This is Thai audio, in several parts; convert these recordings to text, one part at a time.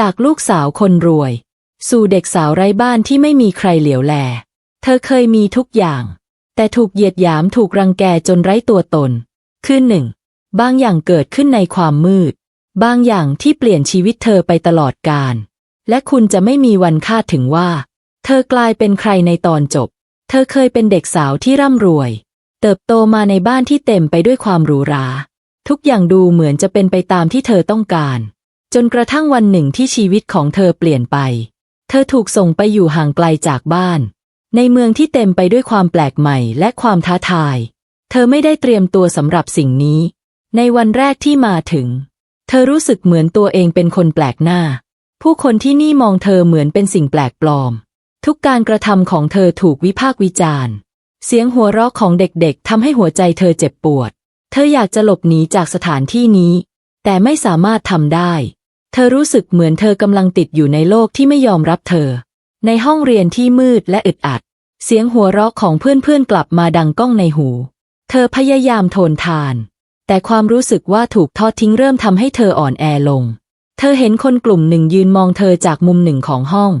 จากลูกสาวคนรวย สู่เด็กสาวไร้บ้านที่ไม่มีใครเหลียวแล เธอเคยมีทุกอย่าง แต่ถูกเหยียดหยามถูกรังแกจนไร้ตัวตน คือหนึ่งบางอย่างเกิดขึ้นในความมืด บางอย่างที่เปลี่ยนชีวิตเธอไปตลอดกาลและคุณจะไม่มีวันคาดถึงว่า เธอกลายเป็นใครในตอนจบ เธอเคยเป็นเด็กสาวที่ร่ำรวย เติบโตมาในบ้านที่เต็มไปด้วยความหรูหรา ทุกอย่างดูเหมือนจะเป็นไปตามที่เธอต้องการ จนกระทั่งวันหนึ่งที่ชีวิตของเธอเปลี่ยนไป เธอถูกส่งไปอยู่ห่างไกลจากบ้าน ในเมืองที่เต็มไปด้วยความแปลกใหม่และความท้าทาย เธอไม่ได้เตรียมตัวสำหรับสิ่งนี้ ในวันแรกที่มาถึง เธอรู้สึกเหมือนตัวเองเป็นคนแปลกหน้า ผู้คนที่นี่มองเธอเหมือนเป็นสิ่งแปลกปลอม ทุกการกระทำของเธอถูกวิพากษ์วิจารณ์ เสียงหัวเราะของเด็กๆทำให้หัวใจเธอเจ็บปวด เธออยากจะหลบหนีจากสถานที่นี้ แต่ไม่สามารถทำได้ เธอรู้สึกเหมือนเธอกำลังติดอยู่ในโลกที่ไม่ยอมรับเธอ ในห้องเรียนที่มืดและอึดอัด เสียงหัวเราะของเพื่อนๆกลับมาดังก้องในหู เธอพยายามโทนทาน แต่ความรู้สึกว่าถูกทอดทิ้งเริ่มทำให้เธออ่อนแอลง เธอเห็นคนกลุ่มหนึ่งยืนมองเธอจากมุมหนึ่งของห้อง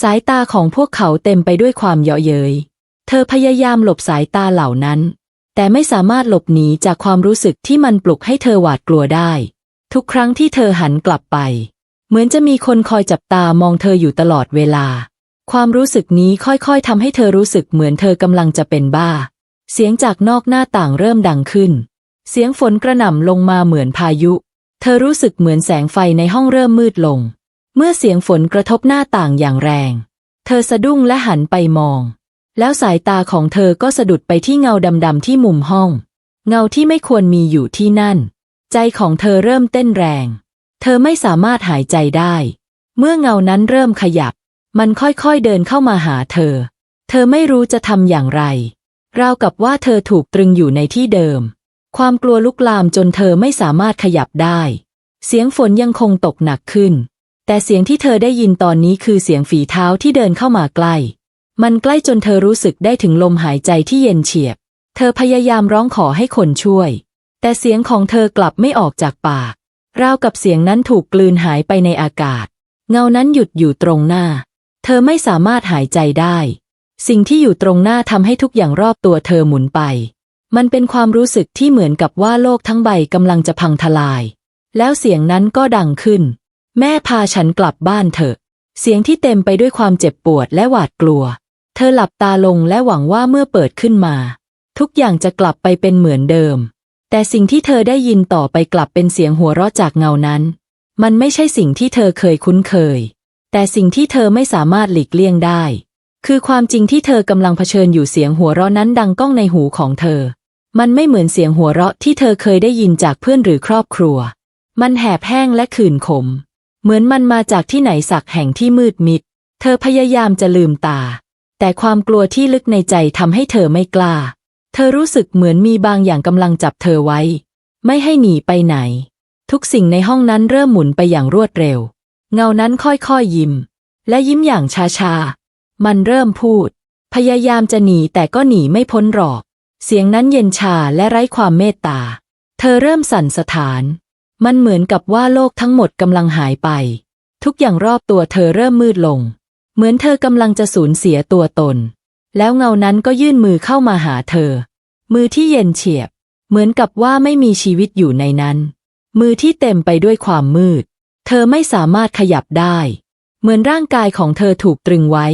สายตาของพวกเขาเต็มไปด้วยความเยาะเย้ย เธอพยายามหลบสายตาเหล่านั้น แต่ไม่สามารถหลบหนีจากความรู้สึกที่มันปลุกให้เธอหวาดกลัวได้ ทุกครั้งที่เธอหันกลับไป เหมือนจะมีคนคอยจับตามองเธออยู่ตลอดเวลา ความรู้สึกนี้ค่อยๆทำให้เธอรู้สึกเหมือนเธอกำลังจะเป็นบ้า เสียงจากนอกหน้าต่างเริ่มดังขึ้น เสียงฝนกระหน่ำลงมาเหมือนพายุ เธอรู้สึกเหมือนแสงไฟในห้องเริ่มมืดลง เมื่อเสียงฝนกระทบหน้าต่างอย่างแรง เธอสะดุ้งและหันไปมอง แล้วสายตาของเธอก็สะดุดไปที่เงาดำๆที่มุมห้อง เงาที่ไม่ควรมีอยู่ที่นั่น ใจของเธอเริ่มเต้นแรง เธอไม่สามารถหายใจได้ เมื่อเงานั้นเริ่มขยับ มันค่อยๆเดินเข้ามาหาเธอ เธอไม่รู้จะทำอย่างไร ราวกับว่าเธอถูกตรึงอยู่ในที่เดิม ความกลัวลุกลามจนเธอไม่สามารถขยับได้ เสียงฝนยังคงตกหนักขึ้น แต่เสียงที่เธอได้ยินตอนนี้คือเสียงฝีเท้าที่เดินเข้ามาใกล้ มันใกล้จนเธอรู้สึกได้ถึงลมหายใจที่เย็นเฉียบ เธอพยายามร้องขอให้คนช่วย แต่เสียงของเธอกลับไม่ออกจากปาก ราวกับเสียงนั้นถูกกลืนหายไปในอากาศ เงานั้นหยุดอยู่ตรงหน้า เธอไม่สามารถหายใจได้ สิ่งที่อยู่ตรงหน้าทำให้ทุกอย่างรอบตัวเธอหมุนไป มันเป็นความรู้สึกที่เหมือนกับว่าโลกทั้งใบกำลังจะพังทลาย แล้วเสียงนั้นก็ดังขึ้น แม่พาฉันกลับบ้านเถอะ เสียงที่เต็มไปด้วยความเจ็บปวดและหวาดกลัว เธอหลับตาลงและหวังว่าเมื่อเปิดขึ้นมา ทุกอย่างจะกลับไปเป็นเหมือนเดิม แต่สิ่งที่เธอได้ยินต่อไปกลับเป็นเสียงหัวเราะจากเงานั้น มันไม่ใช่สิ่งที่เธอเคยคุ้นเคย แต่สิ่งที่เธอไม่สามารถหลีกเลี่ยงได้ คือความจริงที่เธอกำลังเผชิญอยู่เสียงหัวเราะนั้นดังก้องในหูของเธอ มันไม่เหมือนเสียงหัวเราะที่เธอเคยได้ยินจากเพื่อนหรือครอบครัว มันแหบแห้งและขื่นขม เหมือนมันมาจากที่ไหนสักแห่งที่มืดมิด เธอพยายามจะลืมตา แต่ความกลัวที่ลึกในใจทำให้เธอไม่กล้า เธอรู้สึกเหมือนมีบางอย่างกำลังจับเธอไว้ ไม่ให้หนีไปไหน ทุกสิ่งในห้องนั้นเริ่มหมุนไปอย่างรวดเร็ว เงานั้นค่อยๆยยิ้ม และยิ้มอย่างช้าๆ มันเริ่มพูด พยายามจะหนีแต่ก็หนีไม่พ้นหรอก เสียงนั้นเย็นชาและไร้ความเมตตา เธอเริ่มสั่นสะท้าน มันเหมือนกับว่าโลกทั้งหมดกำลังหายไป ทุกอย่างรอบตัวเธอเริ่มมืดลง เหมือนเธอกำลังจะสูญเสียตัวตน แล้วเงานั้นก็ยื่นมือเข้ามาหาเธอ มือที่เย็นเฉียบ เหมือนกับว่าไม่มีชีวิตอยู่ในนั้น มือที่เต็มไปด้วยความมืด เธอไม่สามารถขยับได้ เหมือนร่างกายของเธอถูกตรึงไว้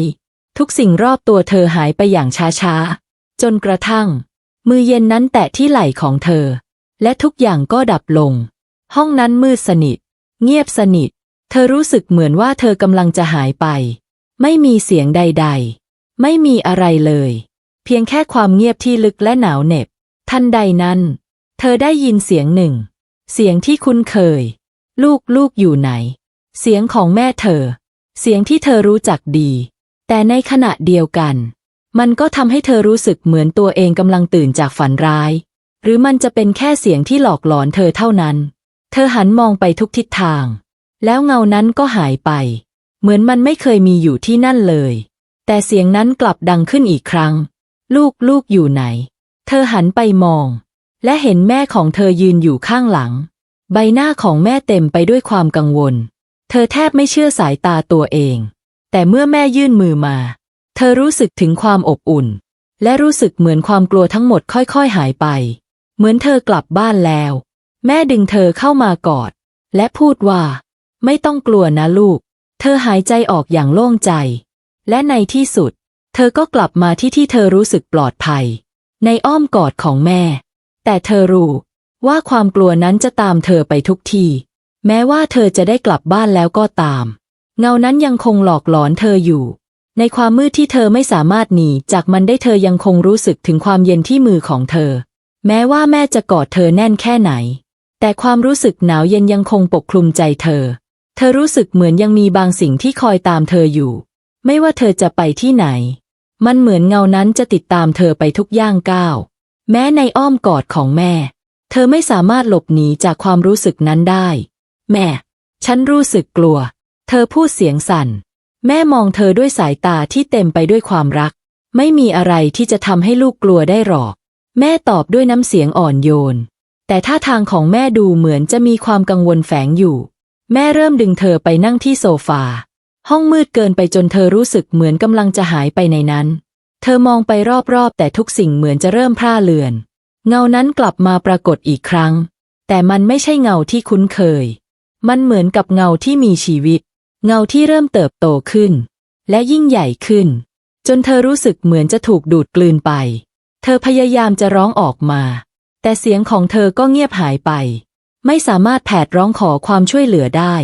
ทุกสิ่งรอบตัวเธอหายไปอย่างช้าๆ จนกระทั่ง มือเย็นนั้นแตะที่ไหล่ของเธอ และทุกอย่างก็ดับลง ห้องนั้นมืดสนิท เงียบสนิท เธอรู้สึกเหมือนว่าเธอกำลังจะหายไป ไม่มีเสียงใด ๆ ไม่มีอะไรเลย เพียงแค่ความเงียบที่ลึกและหนาวเหน็บ ทันใดนั้น เธอได้ยินเสียงหนึ่ง เสียงที่คุ้นเคย ลูกลูกอยู่ไหน เสียงของแม่เธอ เสียงที่เธอรู้จักดี แต่ในขณะเดียวกัน มันก็ทำให้เธอรู้สึกเหมือนตัวเองกำลังตื่นจากฝันร้าย หรือมันจะเป็นแค่เสียงที่หลอกหลอนเธอเท่านั้น เธอหันมองไปทุกทิศทาง แล้วเงานั้นก็หายไป เหมือนมันไม่เคยมีอยู่ที่นั่นเลย แต่เสียงนั้นกลับดังขึ้นอีกครั้ง ลูกลูกอยู่ไหน เธอหันไปมอง และเห็นแม่ของเธอยืนอยู่ข้างหลัง ใบหน้าของแม่เต็มไปด้วยความกังวล เธอแทบไม่เชื่อสายตาตัวเอง แต่เมื่อแม่ยื่นมือมา เธอรู้สึกถึงความอบอุ่น และรู้สึกเหมือนความกลัวทั้งหมดค่อยๆหายไป เหมือนเธอกลับบ้านแล้ว แม่ดึงเธอเข้ามากอด และพูดว่า ไม่ต้องกลัวนะลูก เธอหายใจออกอย่างโล่งใจ และในที่สุด เธอก็กลับมาที่ที่เธอรู้สึกปลอดภัย ในอ้อมกอดของแม่ แต่เธอรู้ว่าความกลัวนั้นจะตามเธอไปทุกที่แม้ว่าเธอจะได้กลับบ้านแล้วก็ตาม เงานั้นยังคงหลอกหลอนเธออยู่ ในความมืดที่เธอไม่สามารถหนีจากมันได้เธอยังคงรู้สึกถึงความเย็นที่มือของเธอ แม้ว่าแม่จะกอดเธอแน่นแค่ไหน แต่ความรู้สึกหนาวเย็นยังคงปกคลุมใจเธอ เธอรู้สึกเหมือนยังมีบางสิ่งที่คอยตามเธออยู่ ไม่ว่าเธอจะไปที่ไหน มันเหมือนเงานั้นจะติดตามเธอไปทุกย่างก้าว แม้ในอ้อมกอดของแม่ เธอไม่สามารถหลบหนีจากความรู้สึกนั้นได้ แม่ ฉันรู้สึกกลัว เธอพูดเสียงสั่น แม่มองเธอด้วยสายตาที่เต็มไปด้วยความรัก ไม่มีอะไรที่จะทำให้ลูกกลัวได้หรอก แม่ตอบด้วยน้ำเสียงอ่อนโยน แต่ท่าทางของแม่ดูเหมือนจะมีความกังวลแฝงอยู่ แม่เริ่มดึงเธอไปนั่งที่โซฟา ห้องมืดเกินไปจนเธอรู้สึกเหมือนกำลังจะหายไปในนั้น เธอมองไปรอบๆ แต่ทุกสิ่งเหมือนจะเริ่มพร่าเลือน เงานั้นกลับมาปรากฏอีกครั้ง แต่มันไม่ใช่เงาที่คุ้นเคย มันเหมือนกับเงาที่มีชีวิต เงาที่เริ่มเติบโตขึ้น และยิ่งใหญ่ขึ้น จนเธอรู้สึกเหมือนจะถูกดูดกลืนไป เธอพยายามจะร้องออกมา แต่เสียงของเธอก็เงียบหายไป ไม่สามารถแผดร้องขอความช่วยเหลือได้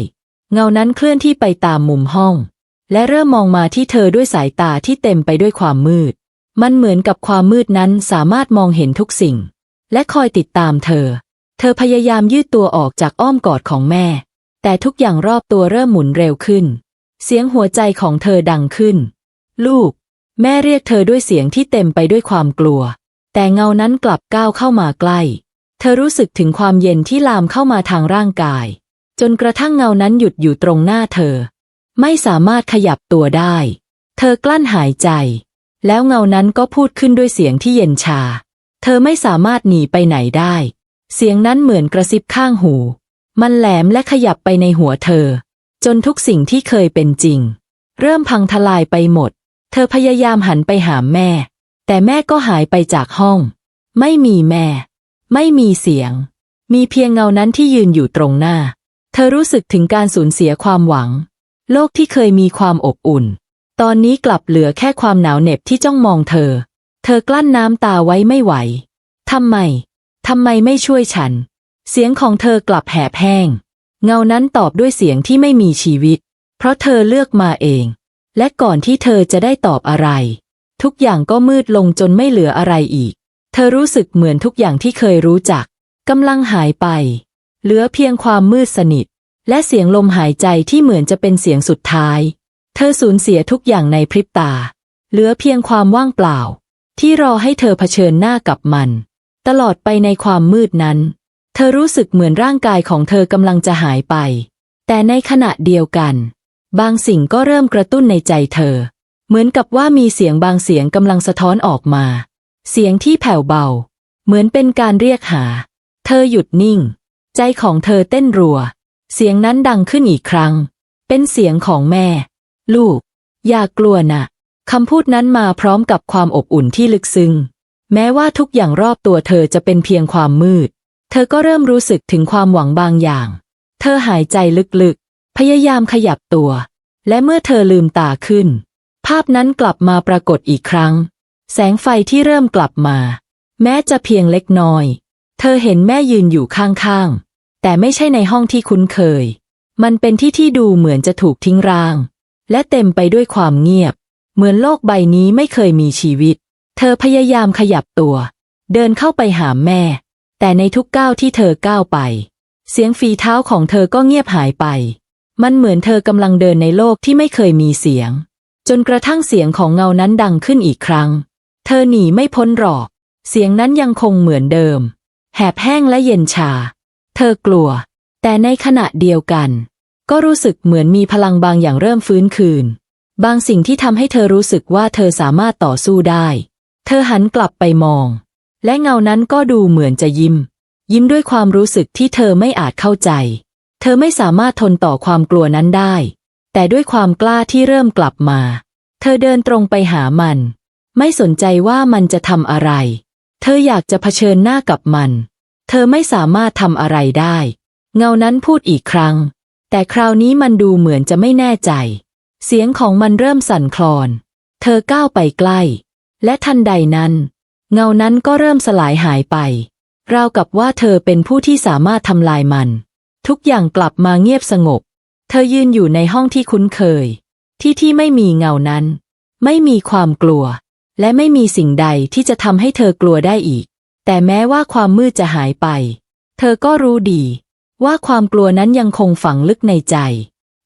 เงานั้นเคลื่อนที่ไปตามมุมห้อง และเริ่มมองมาที่เธอด้วยสายตาที่เต็มไปด้วยความมืด มันเหมือนกับความมืดนั้นสามารถมองเห็นทุกสิ่ง และคอยติดตามเธอ เธอพยายามยืดตัวออกจากอ้อมกอดของแม่ แต่ทุกอย่างรอบตัวเริ่มหมุนเร็วขึ้น เสียงหัวใจของเธอดังขึ้น ลูก แม่เรียกเธอด้วยเสียงที่เต็มไปด้วยความกลัว แต่เงานั้นกลับก้าวเข้ามาใกล้ เธอรู้สึกถึงความเย็นที่ลามเข้ามาทางร่างกาย จนกระทั่งเงานั้นหยุดอยู่ตรงหน้าเธอ ไม่สามารถขยับตัวได้ เธอกลั้นหายใจ แล้วเงานั้นก็พูดขึ้นด้วยเสียงที่เย็นชา เธอไม่สามารถหนีไปไหนได้ เสียงนั้นเหมือนกระซิบข้างหู มันแหลมและขยับไปในหัวเธอ จนทุกสิ่งที่เคยเป็นจริง เริ่มพังทลายไปหมด เธอพยายามหันไปหาแม่ แต่แม่ก็หายไปจากห้อง ไม่มีแม่ ไม่มีเสียง มีเพียงเงานั้นที่ยืนอยู่ตรงหน้า เธอรู้สึกถึงการสูญเสียความหวัง โลกที่เคยมีความอบอุ่น ตอนนี้กลับเหลือแค่ความหนาวเหน็บที่จ้องมองเธอ เธอกลั้นน้ำตาไว้ไม่ไหว ทำไม ทำไมไม่ช่วยฉัน เสียงของเธอกลับแหบแห้ง เงานั้นตอบด้วยเสียงที่ไม่มีชีวิต เพราะเธอเลือกมาเอง และก่อนที่เธอจะได้ตอบอะไร ทุกอย่างก็มืดลงจนไม่เหลืออะไรอีก เธอรู้สึกเหมือนทุกอย่างที่เคยรู้จักกำลังหายไป เหลือเพียงความมืดสนิท และเสียงลมหายใจที่เหมือนจะเป็นเสียงสุดท้าย เธอสูญเสียทุกอย่างในพริบตา เหลือเพียงความว่างเปล่า ที่รอให้เธอเผชิญหน้ากับมัน ตลอดไปในความมืดนั้น เธอรู้สึกเหมือนร่างกายของเธอกำลังจะหายไป แต่ในขณะเดียวกัน บางสิ่งก็เริ่มกระตุ้นในใจเธอ เหมือนกับว่ามีเสียงบางเสียงกำลังสะท้อนออกมา เสียงที่แผ่วเบา เหมือนเป็นการเรียกหา เธอหยุดนิ่ง ใจของเธอเต้นรัว เสียงนั้นดังขึ้นอีกครั้ง เป็นเสียงของแม่ ลูก อย่ากลัวนะ คำพูดนั้นมาพร้อมกับความอบอุ่นที่ลึกซึ้ง แม้ว่าทุกอย่างรอบตัวเธอจะเป็นเพียงความมืด เธอก็เริ่มรู้สึกถึงความหวังบางอย่าง เธอหายใจลึกๆ พยายามขยับตัว และเมื่อเธอลืมตาขึ้น ภาพนั้นกลับมาปรากฏอีกครั้ง แสงไฟที่เริ่มกลับมา แม้จะเพียงเล็กน้อย เธอเห็นแม่ยืนอยู่ข้างๆ แต่ไม่ใช่ในห้องที่คุ้นเคย มันเป็นที่ที่ดูเหมือนจะถูกทิ้งร้าง และเต็มไปด้วยความเงียบ เหมือนโลกใบนี้ไม่เคยมีชีวิต เธอพยายามขยับตัว เดินเข้าไปหาแม่ แต่ในทุกก้าวที่เธอก้าวไป เสียงฝีเท้าของเธอก็เงียบหายไป มันเหมือนเธอกำลังเดินในโลกที่ไม่เคยมีเสียง จนกระทั่งเสียงของเงานั้นดังขึ้นอีกครั้ง เธอหนีไม่พ้นหรอก เสียงนั้นยังคงเหมือนเดิม แหบแห้งและเย็นชา เธอกลัว แต่ในขณะเดียวกัน ก็รู้สึกเหมือนมีพลังบางอย่างเริ่มฟื้นคืน บางสิ่งที่ทำให้เธอรู้สึกว่าเธอสามารถต่อสู้ได้ เธอหันกลับไปมอง และเงานั้นก็ดูเหมือนจะยิ้ม ยิ้มด้วยความรู้สึกที่เธอไม่อาจเข้าใจ เธอไม่สามารถทนต่อความกลัวนั้นได้ แต่ด้วยความกล้าที่เริ่มกลับมา เธอเดินตรงไปหามัน ไม่สนใจว่ามันจะทำอะไร เธออยากจะเผชิญหน้ากับมัน เธอไม่สามารถทำอะไรได้ เงานั้นพูดอีกครั้ง แต่คราวนี้มันดูเหมือนจะไม่แน่ใจ เสียงของมันเริ่มสั่นคลอน เธอก้าวไปใกล้ และทันใดนั้น เงานั้นก็เริ่มสลายหายไป ราวกับว่าเธอเป็นผู้ที่สามารถทำลายมัน ทุกอย่างกลับมาเงียบสงบ เธอยืนอยู่ในห้องที่คุ้นเคย ที่ที่ไม่มีเงานั้น ไม่มีความกลัว และไม่มีสิ่งใดที่จะทำให้เธอกลัวได้อีก แต่แม้ว่าความมืดจะหายไป เธอก็รู้ดี ว่าความกลัวนั้นยังคงฝังลึกในใจ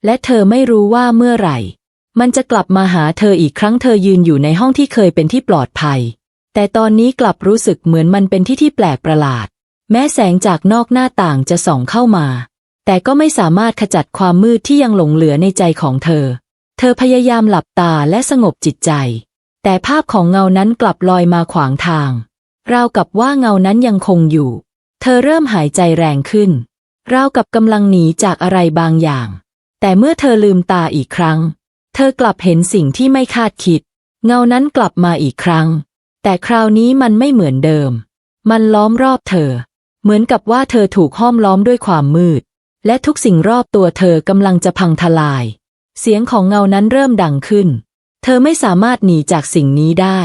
และเธอไม่รู้ว่าเมื่อไหร่ มันจะกลับมาหาเธออีกครั้งเธอยืนอยู่ในห้องที่เคยเป็นที่ปลอดภัย แต่ตอนนี้กลับรู้สึกเหมือนมันเป็นที่ที่แปลกประหลาด แม้แสงจากนอกหน้าต่างจะส่องเข้ามา แต่ก็ไม่สามารถขจัดความมืดที่ยังหลงเหลือในใจของเธอ เธอพยายามหลับตาและสงบจิตใจ แต่ภาพของเงานั้นกลับลอยมาขวางทาง ราวกับว่าเงานั้นยังคงอยู่ เธอเริ่มหายใจแรงขึ้น ราวกับกำลังหนีจากอะไรบางอย่าง แต่เมื่อเธอลืมตาอีกครั้ง เธอกลับเห็นสิ่งที่ไม่คาดคิด เงานั้นกลับมาอีกครั้ง แต่คราวนี้มันไม่เหมือนเดิม มันล้อมรอบเธอ เหมือนกับว่าเธอถูกห้อมล้อมด้วยความมืด และทุกสิ่งรอบตัวเธอกำลังจะพังทลาย เสียงของเงานั้นเริ่มดังขึ้น เธอไม่สามารถหนีจากสิ่งนี้ได้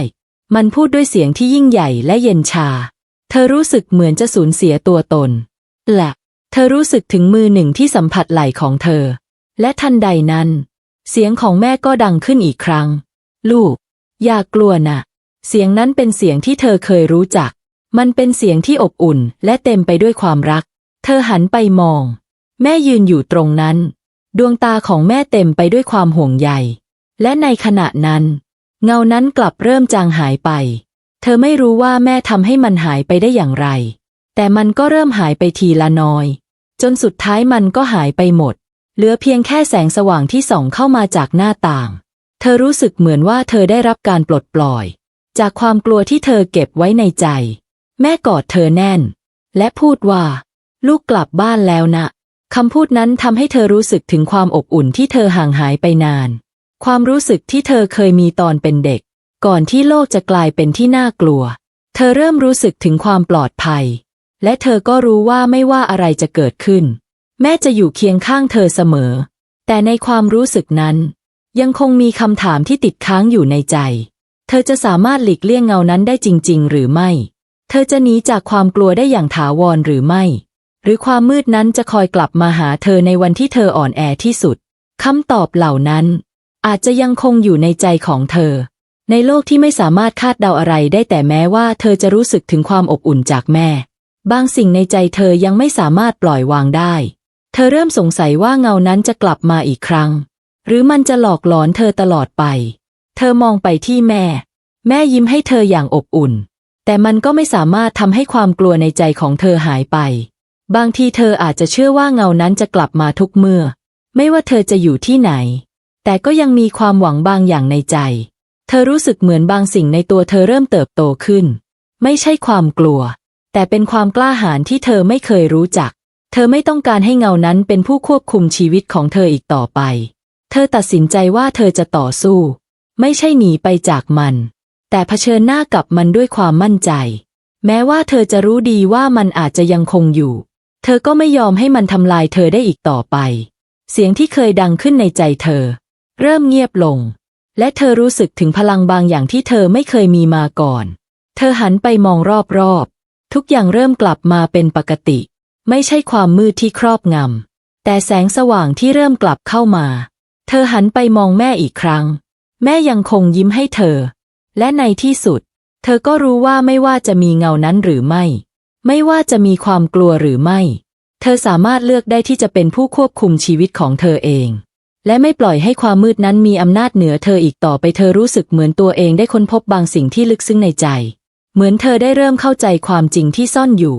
มันพูดด้วยเสียงที่ยิ่งใหญ่และเย็นชา เธอรู้สึกเหมือนจะสูญเสียตัวตนและเธอรู้สึกถึงมือหนึ่งที่สัมผัสไหล่ของเธอ และทันใดนั้น เสียงของแม่ก็ดังขึ้นอีกครั้ง ลูก อย่ากลัวนะ เสียงนั้นเป็นเสียงที่เธอเคยรู้จัก มันเป็นเสียงที่อบอุ่นและเต็มไปด้วยความรัก เธอหันไปมอง แม่ยืนอยู่ตรงนั้น ดวงตาของแม่เต็มไปด้วยความห่วงใย และในขณะนั้น เงานั้นกลับเริ่มจางหายไป เธอไม่รู้ว่าแม่ทำให้มันหายไปได้อย่างไร แต่มันก็เริ่มหายไปทีละน้อย จนสุดท้ายมันก็หายไปหมด เหลือเพียงแค่แสงสว่างที่ส่องเข้ามาจากหน้าต่าง เธอรู้สึกเหมือนว่าเธอได้รับการปลดปล่อย จากความกลัวที่เธอเก็บไว้ในใจ แม่กอดเธอแน่น และพูดว่า ลูกกลับบ้านแล้วนะคำพูดนั้นทำให้เธอรู้สึกถึงความอบอุ่นที่เธอห่างหายไปนาน ความรู้สึกที่เธอเคยมีตอนเป็นเด็ก ก่อนที่โลกจะกลายเป็นที่น่ากลัว เธอเริ่มรู้สึกถึงความปลอดภัย และเธอก็รู้ว่าไม่ว่าอะไรจะเกิดขึ้น แม่จะอยู่เคียงข้างเธอเสมอ แต่ในความรู้สึกนั้น ยังคงมีคำถามที่ติดค้างอยู่ในใจ เธอจะสามารถหลีกเลี่ยงเงานั้นได้จริง ๆ หรือไม่ เธอจะหนีจากความกลัวได้อย่างถาวรหรือไม่ หรือความมืดนั้นจะคอยกลับมาหาเธอในวันที่เธออ่อนแอที่สุดคำตอบเหล่านั้น อาจจะยังคงอยู่ในใจของเธอ ในโลกที่ไม่สามารถคาดเดาอะไรได้แต่แม้ว่าเธอจะรู้สึกถึงความอบอุ่นจากแม่ บางสิ่งในใจเธอยังไม่สามารถปล่อยวางได้ เธอเริ่มสงสัยว่าเงานั้นจะกลับมาอีกครั้ง หรือมันจะหลอกหลอนเธอตลอดไป เธอมองไปที่แม่ แม่ยิ้มให้เธออย่างอบอุ่น แต่มันก็ไม่สามารถทำให้ความกลัวในใจของเธอหายไป บางทีเธออาจจะเชื่อว่าเงานั้นจะกลับมาทุกเมื่อ ไม่ว่าเธอจะอยู่ที่ไหน แต่ก็ยังมีความหวังบางอย่างในใจ เธอรู้สึกเหมือนบางสิ่งในตัวเธอเริ่มเติบโตขึ้น ไม่ใช่ความกลัว แต่เป็นความกล้าหาญที่เธอไม่เคยรู้จัก เธอไม่ต้องการให้เงานั้นเป็นผู้ควบคุมชีวิตของเธออีกต่อไป เธอตัดสินใจว่าเธอจะต่อสู้ ไม่ใช่หนีไปจากมัน แต่เผชิญหน้ากับมันด้วยความมั่นใจ แม้ว่าเธอจะรู้ดีว่ามันอาจจะยังคงอยู่ เธอก็ไม่ยอมให้มันทำลายเธอได้อีกต่อไป เสียงที่เคยดังขึ้นในใจเธอ เริ่มเงียบลง และเธอรู้สึกถึงพลังบางอย่างที่เธอไม่เคยมีมาก่อน เธอหันไปมองรอบๆ ทุกอย่างเริ่มกลับมาเป็นปกติ ไม่ใช่ความมืดที่ครอบงำ แต่แสงสว่างที่เริ่มกลับเข้ามา เธอหันไปมองแม่อีกครั้ง แม่ยังคงยิ้มให้เธอ และในที่สุด เธอก็รู้ว่าไม่ว่าจะมีเงานั้นหรือไม่ ไม่ว่าจะมีความกลัวหรือไม่ เธอสามารถเลือกได้ที่จะเป็นผู้ควบคุมชีวิตของเธอเอง และไม่ปล่อยให้ความมืดนั้นมีอำนาจเหนือเธออีกต่อไปเธอรู้สึกเหมือนตัวเองได้ค้นพบบางสิ่งที่ลึกซึ้งในใจ เหมือนเธอได้เริ่มเข้าใจความจริงที่ซ่อนอยู่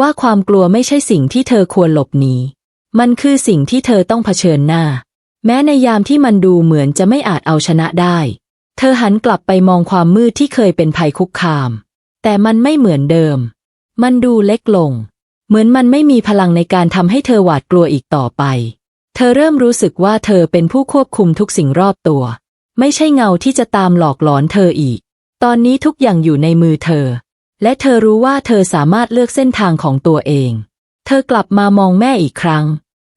ว่าความกลัวไม่ใช่สิ่งที่เธอควรหลบหนีมันคือสิ่งที่เธอต้องเผชิญหน้า แม้ในยามที่มันดูเหมือนจะไม่อาจเอาชนะได้ เธอหันกลับไปมองความมืดที่เคยเป็นภัยคุกคาม แต่มันไม่เหมือนเดิม มันดูเล็กลง เหมือนมันไม่มีพลังในการทำให้เธอหวาดกลัวอีกต่อไป เธอเริ่มรู้สึกว่าเธอเป็นผู้ควบคุมทุกสิ่งรอบตัว ไม่ใช่เงาที่จะตามหลอกหลอนเธออีก ตอนนี้ทุกอย่างอยู่ในมือเธอ และเธอรู้ว่าเธอสามารถเลือกเส้นทางของตัวเอง เธอกลับมามองแม่อีกครั้ง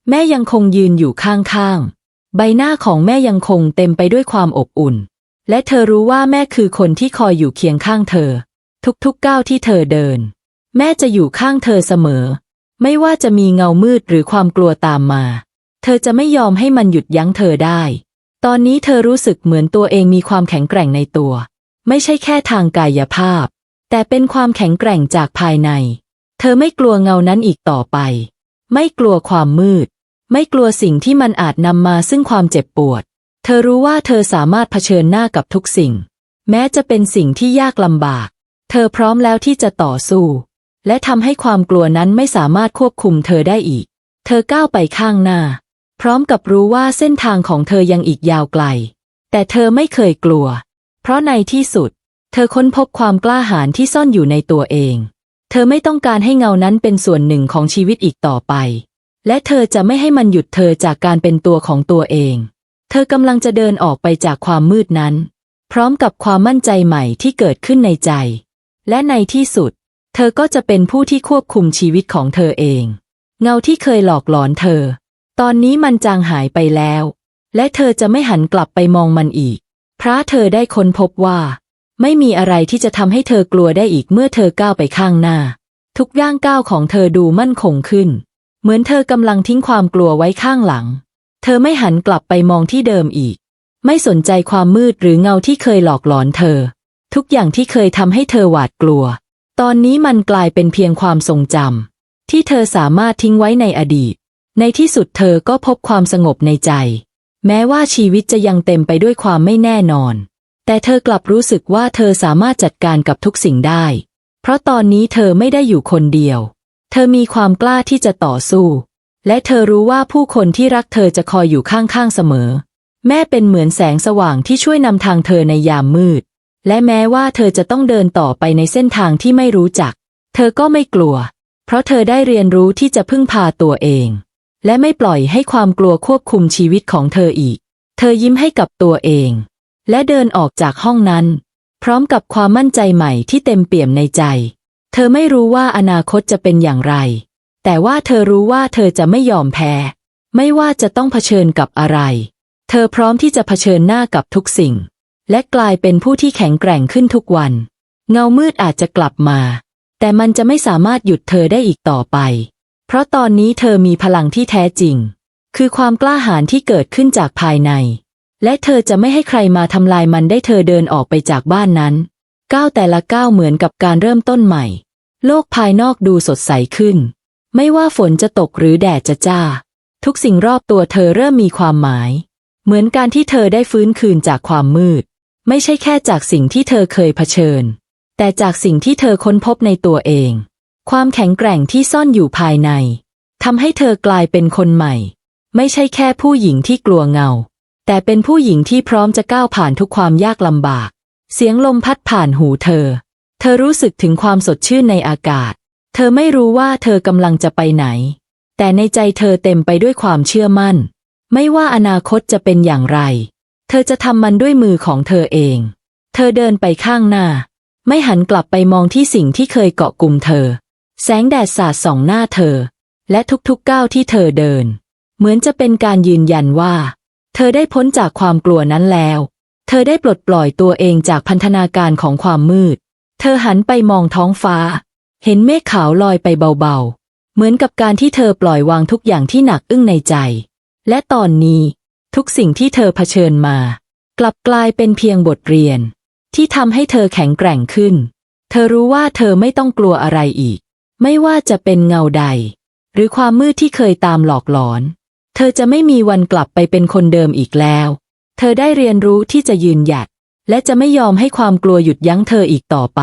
แม่ยังคงยืนอยู่ข้างๆ ใบหน้าของแม่ยังคงเต็มไปด้วยความอบอุ่น และเธอรู้ว่าแม่คือคนที่คอยอยู่เคียงข้างเธอ ทุกๆก้าวที่เธอเดิน แม่จะอยู่ข้างเธอเสมอ ไม่ว่าจะมีเงามืดหรือความกลัวตามมา เธอจะไม่ยอมให้มันหยุดยั้งเธอได้ ตอนนี้เธอรู้สึกเหมือนตัวเองมีความแข็งแกร่งในตัว ไม่ใช่แค่ทางกายภาพ แต่เป็นความแข็งแกร่งจากภายใน เธอไม่กลัวเงานั้นอีกต่อไป ไม่กลัวความมืด ไม่กลัวสิ่งที่มันอาจนำมาซึ่งความเจ็บปวด เธอรู้ว่าเธอสามารถเผชิญหน้ากับทุกสิ่ง แม้จะเป็นสิ่งที่ยากลำบาก เธอพร้อมแล้วที่จะต่อสู้ และทำให้ความกลัวนั้นไม่สามารถควบคุมเธอได้อีก เธอก้าวไปข้างหน้า พร้อมกับรู้ว่าเส้นทางของเธอยังอีกยาวไกล แต่เธอไม่เคยกลัว เพราะในที่สุด เธอค้นพบความกล้าหาญที่ซ่อนอยู่ในตัวเอง เธอไม่ต้องการให้เงานั้นเป็นส่วนหนึ่งของชีวิตอีกต่อไป และเธอจะไม่ให้มันหยุดเธอจากการเป็นตัวของตัวเอง เธอกำลังจะเดินออกไปจากความมืดนั้น พร้อมกับความมั่นใจใหม่ที่เกิดขึ้นในใจ และในที่สุด เธอก็จะเป็นผู้ที่ควบคุมชีวิตของเธอเอง เงาที่เคยหลอกหลอนเธอ ตอนนี้มันจางหายไปแล้ว และเธอจะไม่หันกลับไปมองมันอีกเพราะเธอได้ค้นพบว่า ไม่มีอะไรที่จะทำให้เธอกลัวได้อีกเมื่อเธอก้าวไปข้างหน้า ทุกย่างก้าวของเธอดูมั่นคงขึ้น เหมือนเธอกำลังทิ้งความกลัวไว้ข้างหลัง เธอไม่หันกลับไปมองที่เดิมอีก ไม่สนใจความมืดหรือเงาที่เคยหลอกหลอนเธอ ทุกอย่างที่เคยทำให้เธอหวาดกลัว ตอนนี้มันกลายเป็นเพียงความทรงจำที่เธอสามารถทิ้งไว้ในอดีต ในที่สุดเธอก็พบความสงบในใจ แม้ว่าชีวิตจะยังเต็มไปด้วยความไม่แน่นอน แต่เธอกลับรู้สึกว่าเธอสามารถจัดการกับทุกสิ่งได้ เพราะตอนนี้เธอไม่ได้อยู่คนเดียว เธอมีความกล้าที่จะต่อสู้ และเธอรู้ว่าผู้คนที่รักเธอจะคอยอยู่ข้างๆเสมอ แม่เป็นเหมือนแสงสว่างที่ช่วยนำทางเธอในยามมืด และแม้ว่าเธอจะต้องเดินต่อไปในเส้นทางที่ไม่รู้จัก เธอก็ไม่กลัว เพราะเธอได้เรียนรู้ที่จะพึ่งพาตัวเอง และไม่ปล่อยให้ความกลัวควบคุมชีวิตของเธออีก เธอยิ้มให้กับตัวเอง และเดินออกจากห้องนั้น พร้อมกับความมั่นใจใหม่ที่เต็มเปี่ยมในใจ เธอไม่รู้ว่าอนาคตจะเป็นอย่างไร แต่ว่าเธอรู้ว่าเธอจะไม่ยอมแพ้ ไม่ว่าจะต้องเผชิญกับอะไร เธอพร้อมที่จะเผชิญหน้ากับทุกสิ่ง และกลายเป็นผู้ที่แข็งแกร่งขึ้นทุกวัน เงามืดอาจจะกลับมา แต่มันจะไม่สามารถหยุดเธอได้อีกต่อไป เพราะตอนนี้เธอมีพลังที่แท้จริง คือความกล้าหาญที่เกิดขึ้นจากภายใน และเธอจะไม่ให้ใครมาทำลายมันได้เธอเดินออกไปจากบ้านนั้นก้าวแต่ละก้าวเหมือนกับการเริ่มต้นใหม่ โลกภายนอกดูสดใสขึ้น ไม่ว่าฝนจะตกหรือแดดจะจ้า ทุกสิ่งรอบตัวเธอเริ่มมีความหมาย เหมือนการที่เธอได้ฟื้นคืนจากความมืด ไม่ใช่แค่จากสิ่งที่เธอเคยเผชิญ แต่จากสิ่งที่เธอค้นพบในตัวเอง ความแข็งแกร่งที่ซ่อนอยู่ภายในทำให้เธอกลายเป็นคนใหม่ ไม่ใช่แค่ผู้หญิงที่กลัวเงา แต่เป็นผู้หญิงที่พร้อมจะก้าวผ่านทุกความยากลำบาก เสียงลมพัดผ่านหูเธอ เธอรู้สึกถึงความสดชื่นในอากาศ เธอไม่รู้ว่าเธอกำลังจะไปไหน แต่ในใจเธอเต็มไปด้วยความเชื่อมั่น ไม่ว่าอนาคตจะเป็นอย่างไร เธอจะทำมันด้วยมือของเธอเอง เธอเดินไปข้างหน้า ไม่หันกลับไปมองที่สิ่งที่เคยเกาะกลุ่มเธอ แสงแดดสาดส่องหน้าเธอ และทุกๆก้าวที่เธอเดิน เหมือนจะเป็นการยืนยันว่า เธอได้พ้นจากความกลัวนั้นแล้ว เธอได้ปลดปล่อยตัวเองจากพันธนาการของความมืด เธอหันไปมองท้องฟ้า เห็นเมฆขาวลอยไปเบาๆ เหมือนกับการที่เธอปล่อยวางทุกอย่างที่หนักอึ้งในใจ และตอนนี้ ทุกสิ่งที่เธอเผชิญมา กลับกลายเป็นเพียงบทเรียน ที่ทำให้เธอแข็งแกร่งขึ้น เธอรู้ว่าเธอไม่ต้องกลัวอะไรอีก ไม่ว่าจะเป็นเงาใด หรือความมืดที่เคยตามหลอกหลอน เธอจะไม่มีวันกลับไปเป็นคนเดิมอีกแล้ว เธอได้เรียนรู้ที่จะยืนหยัด และจะไม่ยอมให้ความกลัวหยุดยั้งเธออีกต่อไป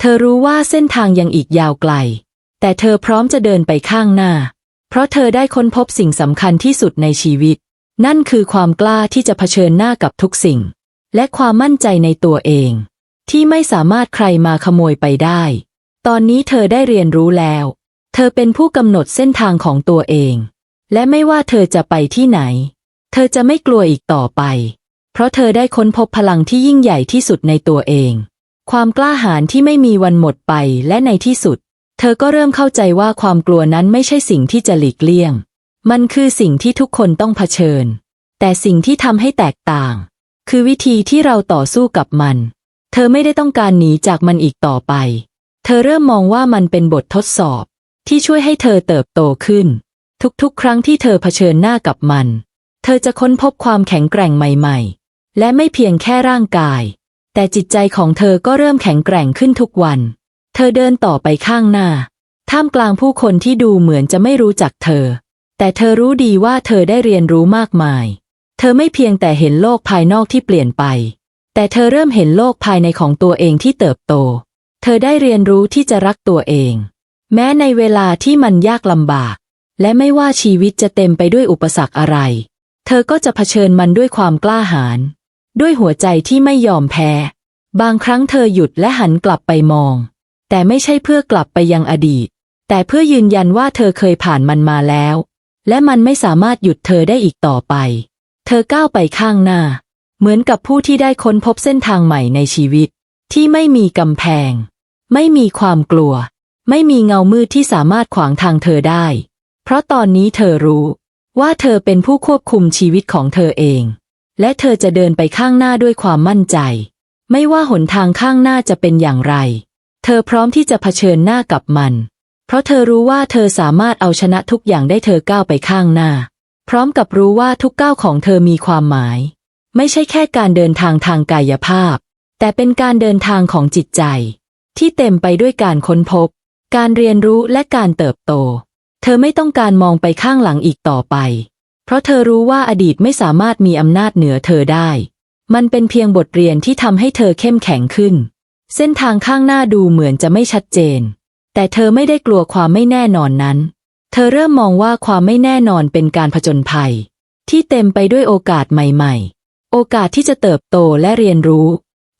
เธอรู้ว่าเส้นทางยังอีกยาวไกล แต่เธอพร้อมจะเดินไปข้างหน้า เพราะเธอได้ค้นพบสิ่งสำคัญที่สุดในชีวิต นั่นคือความกล้าที่จะเผชิญหน้ากับทุกสิ่ง และความมั่นใจในตัวเอง ที่ไม่สามารถใครมาขโมยไปได้ ตอนนี้เธอได้เรียนรู้แล้ว เธอเป็นผู้กำหนดเส้นทางของตัวเอง และไม่ว่าเธอจะไปที่ไหน เธอจะไม่กลัวอีกต่อไป เพราะเธอได้ค้นพบพลังที่ยิ่งใหญ่ที่สุดในตัวเอง ความกล้าหาญที่ไม่มีวันหมดไปและในที่สุด เธอก็เริ่มเข้าใจว่าความกลัวนั้นไม่ใช่สิ่งที่จะหลีกเลี่ยง มันคือสิ่งที่ทุกคนต้องเผชิญ แต่สิ่งที่ทำให้แตกต่าง คือวิธีที่เราต่อสู้กับมัน เธอไม่ได้ต้องการหนีจากมันอีกต่อไป เธอเริ่มมองว่ามันเป็นบททดสอบ ที่ช่วยให้เธอเติบโตขึ้น ทุกๆ ครั้งที่เธอเผชิญหน้ากับมัน เธอจะค้นพบความแข็งแกร่งใหม่ ๆ และไม่เพียงแค่ร่างกาย แต่จิตใจของเธอก็เริ่มแข็งแกร่งขึ้นทุกวัน เธอเดินต่อไปข้างหน้า ท่ามกลางผู้คนที่ดูเหมือนจะไม่รู้จักเธอ แต่เธอรู้ดีว่าเธอได้เรียนรู้มากมาย เธอไม่เพียงแต่เห็นโลกภายนอกที่เปลี่ยนไป แต่เธอเริ่มเห็นโลกภายในของตัวเองที่เติบโต เธอได้เรียนรู้ที่จะรักตัวเอง แม้ในเวลาที่มันยากลำบาก และไม่ว่าชีวิตจะเต็มไปด้วยอุปสรรคอะไร เธอก็จะเผชิญมันด้วยความกล้าหาญด้วยหัวใจที่ไม่ยอมแพ้ บางครั้งเธอหยุดและหันกลับไปมอง แต่ไม่ใช่เพื่อกลับไปยังอดีต แต่เพื่อยืนยันว่าเธอเคยผ่านมันมาแล้ว และมันไม่สามารถหยุดเธอได้อีกต่อไป เธอก้าวไปข้างหน้า เหมือนกับผู้ที่ได้ค้นพบเส้นทางใหม่ในชีวิต ที่ไม่มีกำแพง ไม่มีความกลัว ไม่มีเงามืดที่สามารถขวางทางเธอได้ เพราะตอนนี้เธอรู้ ว่าเธอเป็นผู้ควบคุมชีวิตของเธอเอง และเธอจะเดินไปข้างหน้าด้วยความมั่นใจ ไม่ว่าหนทางข้างหน้าจะเป็นอย่างไร เธอพร้อมที่จะเผชิญหน้ากับมัน เพราะเธอรู้ว่าเธอสามารถเอาชนะทุกอย่างได้เธอก้าวไปข้างหน้า พร้อมกับรู้ว่าทุกก้าวของเธอมีความหมาย ไม่ใช่แค่การเดินทางทางกายภาพ แต่เป็นการเดินทางของจิตใจ ที่เต็มไปด้วยการค้นพบ การเรียนรู้และการเติบโต เธอไม่ต้องการมองไปข้างหลังอีกต่อไป เพราะเธอรู้ว่าอดีตไม่สามารถมีอำนาจเหนือเธอได้ มันเป็นเพียงบทเรียนที่ทำให้เธอเข้มแข็งขึ้น เส้นทางข้างหน้าดูเหมือนจะไม่ชัดเจน แต่เธอไม่ได้กลัวความไม่แน่นอนนั้น เธอเริ่มมองว่าความไม่แน่นอนเป็นการผจญภัย ที่เต็มไปด้วยโอกาสใหม่ ๆ โอกาสที่จะเติบโตและเรียนรู้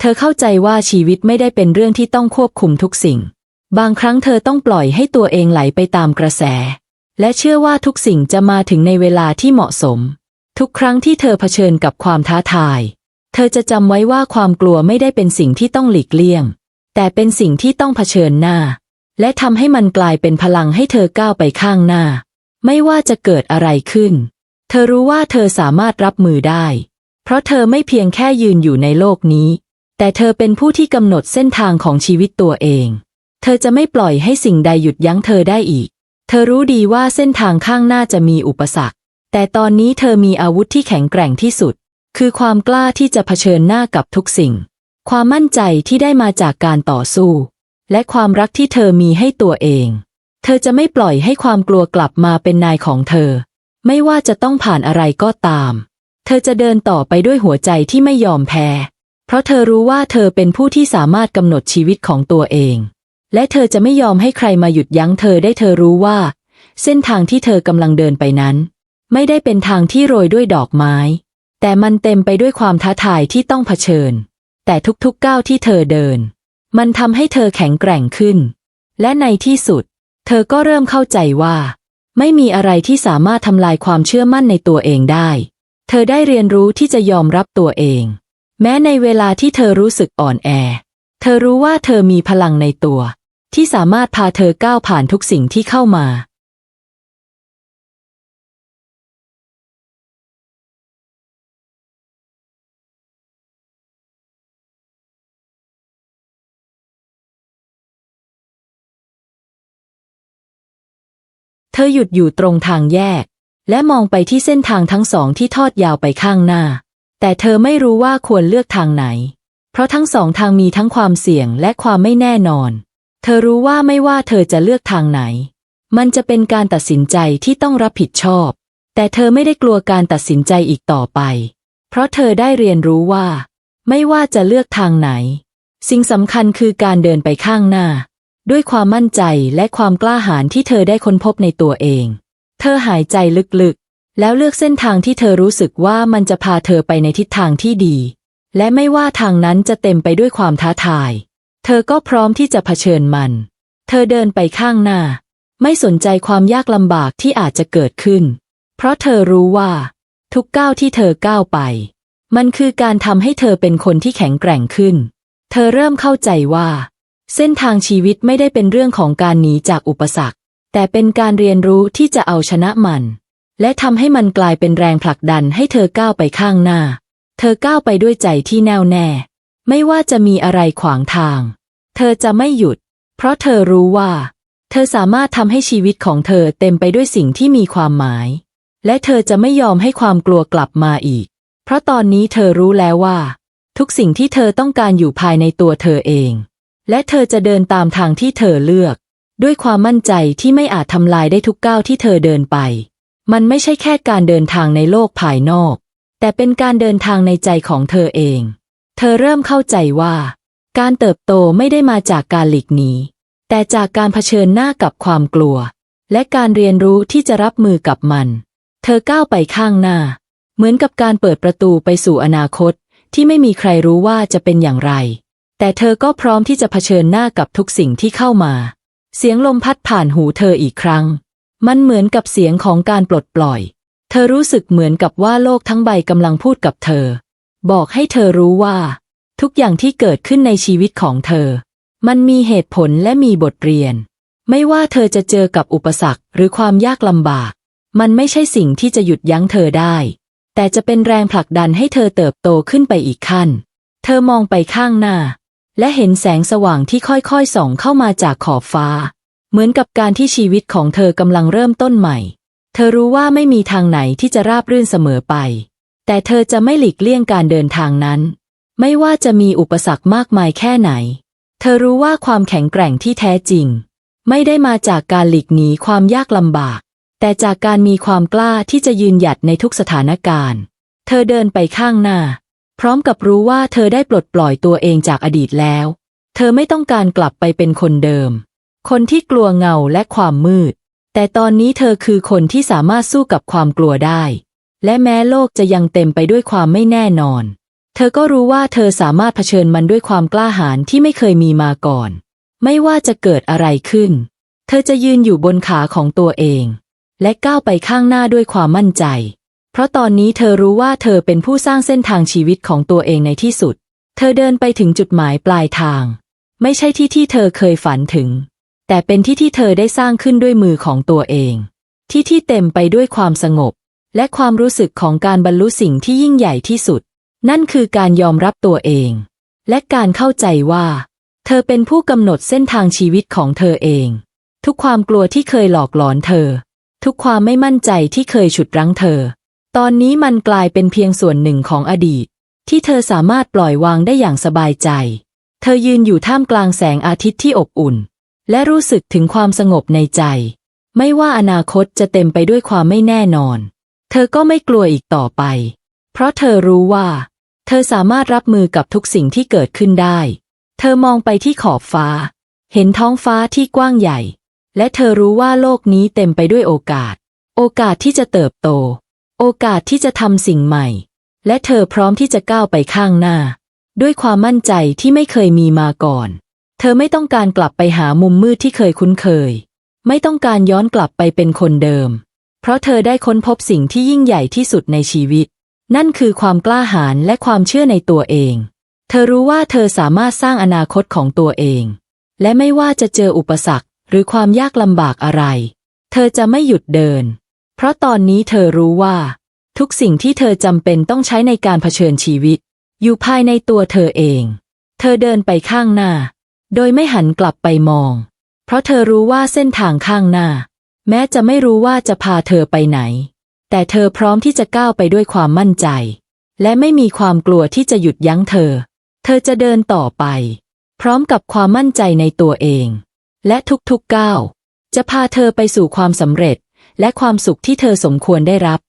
เธอเข้าใจว่าชีวิตไม่ได้เป็นเรื่องที่ต้องควบคุมทุกสิ่ง บางครั้งเธอต้องปล่อยให้ตัวเองไหลไปตามกระแส และเชื่อว่าทุกสิ่งจะมาถึงในเวลาที่เหมาะสม ทุกครั้งที่เธอเผชิญกับความท้าทาย เธอจะจำไว้ว่าความกลัวไม่ได้เป็นสิ่งที่ต้องหลีกเลี่ยง แต่เป็นสิ่งที่ต้องเผชิญหน้า และทำให้มันกลายเป็นพลังให้เธอก้าวไปข้างหน้า ไม่ว่าจะเกิดอะไรขึ้น เธอรู้ว่าเธอสามารถรับมือได้ เพราะเธอไม่เพียงแค่ยืนอยู่ในโลกนี้ แต่เธอเป็นผู้ที่กำหนดเส้นทางของชีวิตตัวเอง เธอจะไม่ปล่อยให้สิ่งใดหยุดยั้งเธอได้อีก เธอรู้ดีว่าเส้นทางข้างหน้าจะมีอุปสรรค แต่ตอนนี้เธอมีอาวุธที่แข็งแกร่งที่สุด คือความกล้าที่จะเผชิญหน้ากับทุกสิ่ง ความมั่นใจที่ได้มาจากการต่อสู้ และความรักที่เธอมีให้ตัวเอง เธอจะไม่ปล่อยให้ความกลัวกลับมาเป็นนายของเธอ ไม่ว่าจะต้องผ่านอะไรก็ตาม เธอจะเดินต่อไปด้วยหัวใจที่ไม่ยอมแพ้ เพราะเธอรู้ว่าเธอเป็นผู้ที่สามารถกำหนดชีวิตของตัวเอง และเธอจะไม่ยอมให้ใครมาหยุดยั้งเธอได้เธอรู้ว่า เส้นทางที่เธอกำลังเดินไปนั้น ไม่ได้เป็นทางที่โรยด้วยดอกไม้ แต่มันเต็มไปด้วยความท้าทายที่ต้องเผชิญ แต่ทุกๆก้าวที่เธอเดิน มันทำให้เธอแข็งแกร่งขึ้น และในที่สุด เธอก็เริ่มเข้าใจว่า ไม่มีอะไรที่สามารถทำลายความเชื่อมั่นในตัวเองได้ เธอได้เรียนรู้ที่จะยอมรับตัวเอง แม้ในเวลาที่เธอรู้สึกอ่อนแอ เธอรู้ว่าเธอมีพลังในตัว ที่สามารถพาเธอก้าวผ่านทุกสิ่งที่เข้ามา เธอหยุดอยู่ตรงทางแยก และมองไปที่เส้นทางทั้งสองที่ทอดยาวไปข้างหน้า แต่เธอไม่รู้ว่าควรเลือกทางไหน เพราะทั้งสองทางมีทั้งความเสี่ยงและความไม่แน่นอน เธอรู้ว่าไม่ว่าเธอจะเลือกทางไหน มันจะเป็นการตัดสินใจที่ต้องรับผิดชอบ แต่เธอไม่ได้กลัวการตัดสินใจอีกต่อไป เพราะเธอได้เรียนรู้ว่า ไม่ว่าจะเลือกทางไหน สิ่งสำคัญคือการเดินไปข้างหน้า ด้วยความมั่นใจและความกล้าหาญที่เธอได้ค้นพบในตัวเอง เธอหายใจลึกๆ แล้วเลือกเส้นทางที่เธอรู้สึกว่ามันจะพาเธอไปในทิศทางที่ดี และไม่ว่าทางนั้นจะเต็มไปด้วยความท้าทาย เธอก็พร้อมที่จะเผชิญมัน เธอเดินไปข้างหน้า ไม่สนใจความยากลำบากที่อาจจะเกิดขึ้น เพราะเธอรู้ว่า ทุกก้าวที่เธอก้าวไป มันคือการทำให้เธอเป็นคนที่แข็งแกร่งขึ้น เธอเริ่มเข้าใจว่า เส้นทางชีวิตไม่ได้เป็นเรื่องของการหนีจากอุปสรรค แต่เป็นการเรียนรู้ที่จะเอาชนะมัน และทำให้มันกลายเป็นแรงผลักดันให้เธอก้าวไปข้างหน้า เธอก้าวไปด้วยใจที่แน่วแน่ ไม่ว่าจะมีอะไรขวางทาง เธอจะไม่หยุด เพราะเธอรู้ว่า เธอสามารถทำให้ชีวิตของเธอเต็มไปด้วยสิ่งที่มีความหมาย และเธอจะไม่ยอมให้ความกลัวกลับมาอีก เพราะตอนนี้เธอรู้แล้วว่า ทุกสิ่งที่เธอต้องการอยู่ภายในตัวเธอเอง และเธอจะเดินตามทางที่เธอเลือก ด้วยความมั่นใจที่ไม่อาจทำลายได้ทุกก้าวที่เธอเดินไป มันไม่ใช่แค่การเดินทางในโลกภายนอก แต่เป็นการเดินทางในใจของเธอเอง เธอเริ่มเข้าใจว่า การเติบโตไม่ได้มาจากการหลีกหนี แต่จากการเผชิญหน้ากับความกลัว และการเรียนรู้ที่จะรับมือกับมัน เธอก้าวไปข้างหน้า เหมือนกับการเปิดประตูไปสู่อนาคต ที่ไม่มีใครรู้ว่าจะเป็นอย่างไร แต่เธอก็พร้อมที่จะเผชิญหน้ากับทุกสิ่งที่เข้ามา เสียงลมพัดผ่านหูเธออีกครั้ง มันเหมือนกับเสียงของการปลดปล่อย เธอรู้สึกเหมือนกับว่าโลกทั้งใบกำลังพูดกับเธอ บอกให้เธอรู้ว่า ทุกอย่างที่เกิดขึ้นในชีวิตของเธอ มันมีเหตุผลและมีบทเรียน ไม่ว่าเธอจะเจอกับอุปสรรคหรือความยากลำบาก มันไม่ใช่สิ่งที่จะหยุดยั้งเธอได้ แต่จะเป็นแรงผลักดันให้เธอเติบโตขึ้นไปอีกขั้น เธอมองไปข้างหน้า และเห็นแสงสว่างที่ค่อยๆส่องเข้ามาจากขอบฟ้า เหมือนกับการที่ชีวิตของเธอกำลังเริ่มต้นใหม่ เธอรู้ว่าไม่มีทางไหนที่จะราบรื่นเสมอไป แต่เธอจะไม่หลีกเลี่ยงการเดินทางนั้น ไม่ว่าจะมีอุปสรรคมากมายแค่ไหน เธอรู้ว่าความแข็งแกร่งที่แท้จริง ไม่ได้มาจากการหลีกหนีความยากลำบาก แต่จากการมีความกล้าที่จะยืนหยัดในทุกสถานการณ์ เธอเดินไปข้างหน้า พร้อมกับรู้ว่าเธอได้ปลดปล่อยตัวเองจากอดีตแล้ว เธอไม่ต้องการกลับไปเป็นคนเดิม คนที่กลัวเงาและความมืด แต่ตอนนี้เธอคือคนที่สามารถสู้กับความกลัวได้ และแม้โลกจะยังเต็มไปด้วยความไม่แน่นอน เธอก็รู้ว่าเธอสามารถเผชิญมันด้วยความกล้าหาญที่ไม่เคยมีมาก่อน ไม่ว่าจะเกิดอะไรขึ้น เธอจะยืนอยู่บนขาของตัวเอง และก้าวไปข้างหน้าด้วยความมั่นใจ เพราะตอนนี้เธอรู้ว่าเธอเป็นผู้สร้างเส้นทางชีวิตของตัวเองในที่สุด เธอเดินไปถึงจุดหมายปลายทาง ไม่ใช่ที่ที่เธอเคยฝันถึง แต่เป็นที่ที่เธอได้สร้างขึ้นด้วยมือของตัวเอง ที่ที่เต็มไปด้วยความสงบ และความรู้สึกของการบรรลุสิ่งที่ยิ่งใหญ่ที่สุด นั่นคือการยอมรับตัวเอง และการเข้าใจว่า เธอเป็นผู้กำหนดเส้นทางชีวิตของเธอเอง ทุกความกลัวที่เคยหลอกหลอนเธอ ทุกความไม่มั่นใจที่เคยฉุดรั้งเธอ ตอนนี้มันกลายเป็นเพียงส่วนหนึ่งของอดีต ที่เธอสามารถปล่อยวางได้อย่างสบายใจ เธอยืนอยู่ท่ามกลางแสงอาทิตย์ที่อบอุ่น และรู้สึกถึงความสงบในใจ ไม่ว่าอนาคตจะเต็มไปด้วยความไม่แน่นอน เธอก็ไม่กลัวอีกต่อไป เพราะเธอรู้ว่า เธอสามารถรับมือกับทุกสิ่งที่เกิดขึ้นได้ เธอมองไปที่ขอบฟ้า เห็นท้องฟ้าที่กว้างใหญ่ และเธอรู้ว่าโลกนี้เต็มไปด้วยโอกาส โอกาสที่จะเติบโต โอกาสที่จะทำสิ่งใหม่ และเธอพร้อมที่จะก้าวไปข้างหน้า ด้วยความมั่นใจที่ไม่เคยมีมาก่อน เธอไม่ต้องการกลับไปหามุมมืดที่เคยคุ้นเคย ไม่ต้องการย้อนกลับไปเป็นคนเดิม เพราะเธอได้ค้นพบสิ่งที่ยิ่งใหญ่ที่สุดในชีวิต นั่นคือความกล้าหาญและความเชื่อในตัวเอง เธอรู้ว่าเธอสามารถสร้างอนาคตของตัวเอง และไม่ว่าจะเจออุปสรรคหรือความยากลำบากอะไร เธอจะไม่หยุดเดิน เพราะตอนนี้เธอรู้ว่า ทุกสิ่งที่เธอจำเป็นต้องใช้ในการเผชิญชีวิต อยู่ภายในตัวเธอเอง เธอเดินไปข้างหน้า โดยไม่หันกลับไปมอง เพราะเธอรู้ว่าเส้นทางข้างหน้า แม้จะไม่รู้ว่าจะพาเธอไปไหน แต่เธอพร้อมที่จะก้าวไปด้วยความมั่นใจ และไม่มีความกลัวที่จะหยุดยั้งเธอ เธอจะเดินต่อไป พร้อมกับความมั่นใจในตัวเอง และทุกๆก้าวจะพาเธอไปสู่ความสำเร็จ และความสุขที่เธอสมควรได้รับ